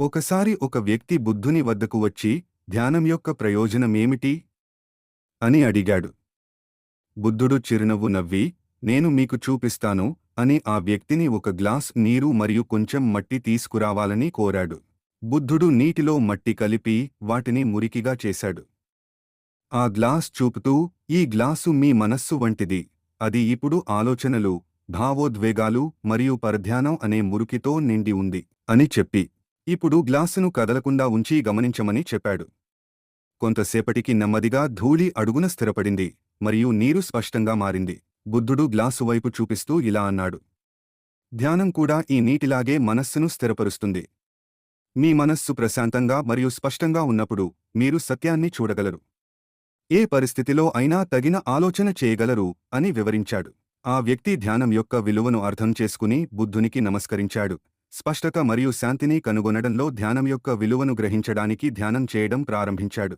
ఒకసారి ఒక వ్యక్తి బుద్ధుని వద్దకు వచ్చి ధ్యానం యొక్క ప్రయోజనమేమిటి అని అడిగాడు. బుద్ధుడు చిరునవ్వు నవ్వి నేను మీకు చూపిస్తాను అని ఆ వ్యక్తిని ఒక గ్లాస్ నీరు మరియు కొంచెం మట్టి తీసుకురావాలని కోరాడు. బుద్ధుడు నీటిలో మట్టి కలిపి వాటిని మురికిగా చేశాడు. ఆ గ్లాస్ చూపుతూ ఈ గ్లాసు మీ మనస్సు వంటిది. అది ఇప్పుడు ఆలోచనలు భావోద్వేగాలు మరియు పరధ్యానం అనే మురికితో నిండి ఉంది అని చెప్పి ఇప్పుడు గ్లాసును కదలకుండా ఉంచి గమనించమని చెప్పాడు. కొంతసేపటికి నెమ్మదిగా ధూళి అడుగున స్థిరపడింది మరియు నీరు స్పష్టంగా మారింది. బుద్ధుడు గ్లాసు వైపు చూపిస్తూ ఇలా అన్నాడు. ధ్యానం కూడా ఈ నీటిలాగే మనస్సును స్థిరపరుస్తుంది. మీ మనస్సు ప్రశాంతంగా మరియు స్పష్టంగా ఉన్నప్పుడు మీరు సత్యాన్ని చూడగలరు. ఏ పరిస్థితిలో అయినా తగిన ఆలోచన చేయగలరు అని వివరించాడు. ఆ వ్యక్తి ధ్యానం యొక్క విలువను అర్థం చేసుకుని బుద్ధునికి నమస్కరించాడు. స్పష్టత మరియు శాంతిని కనుగొనడంలో ధ్యానం యొక్క విలువను గ్రహించడానికి ధ్యానం చేయడం ప్రారంభించాడు.